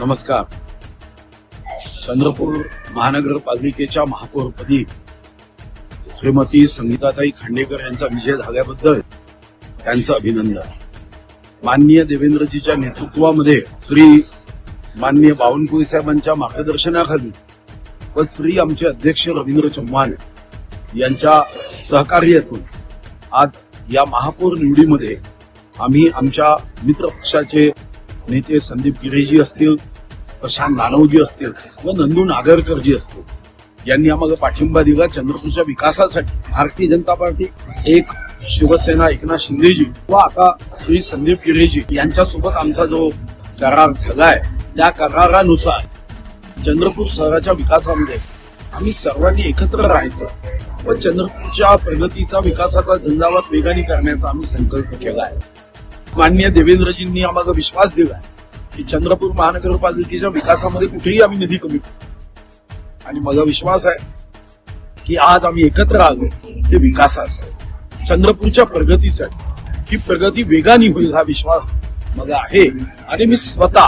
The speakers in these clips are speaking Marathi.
नमस्कार. चंद्रपूर महानगरपालिकेच्या महापौरपदी श्रीमती संगीताताई खांडेकर यांचा विजय झाल्याबद्दल त्यांचं अभिनंदन. माननीय देवेंद्रजीच्या नेतृत्वामध्ये श्री माननीय बावनकुळे साहेबांच्या मार्गदर्शनाखाली व श्री आमचे अध्यक्ष रवींद्र चव्हाण यांच्या सहकार्यातून आज या महापौर निवडीमध्ये आम्ही आमच्या मित्र पक्षाचे नेते संदीप गिरेजी असतील प्रशांत नानवजी असतील व नंदू नागरकरजी असतील. यांनी आम्हाला पाठिंबा दिला चंद्रपूरच्या विकासासाठी. भारतीय जनता पार्टी एक शिवसेना एकनाथ शिंदेजी व आता श्री संदीप किरेजी यांच्यासोबत आमचा जो करार झालाय त्या करारानुसार चंद्रपूर शहराच्या विकासामध्ये आम्ही सर्वांनी एकत्र राहायचं व चंद्रपूरच्या प्रगतीचा विकासाचा झंझावात वेगाने करण्याचा आम्ही संकल्प केला आहे माननीय देवेंद्रजींनी आम्हाला विश्वास दिलाय. की चंद्रपूर महानगरपालिकेच्या विकासामध्ये कुठेही आम्ही निधी कमी आणि मला विश्वास आहे की आज आम्ही एकत्र आलो ते विकासासाठी चंद्रपूरच्या प्रगतीसाठी ही प्रगती वेगाने होईल हा विश्वास माझा आहे. आणि मी स्वतः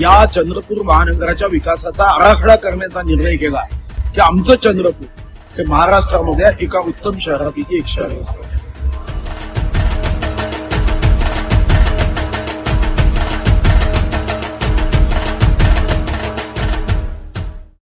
या चंद्रपूर महानगराच्या विकासाचा आराखडा करण्याचा निर्णय केला की आमचं चंद्रपूर हे महाराष्ट्रामध्ये एका उत्तम शहरापैकी एक शहर असतं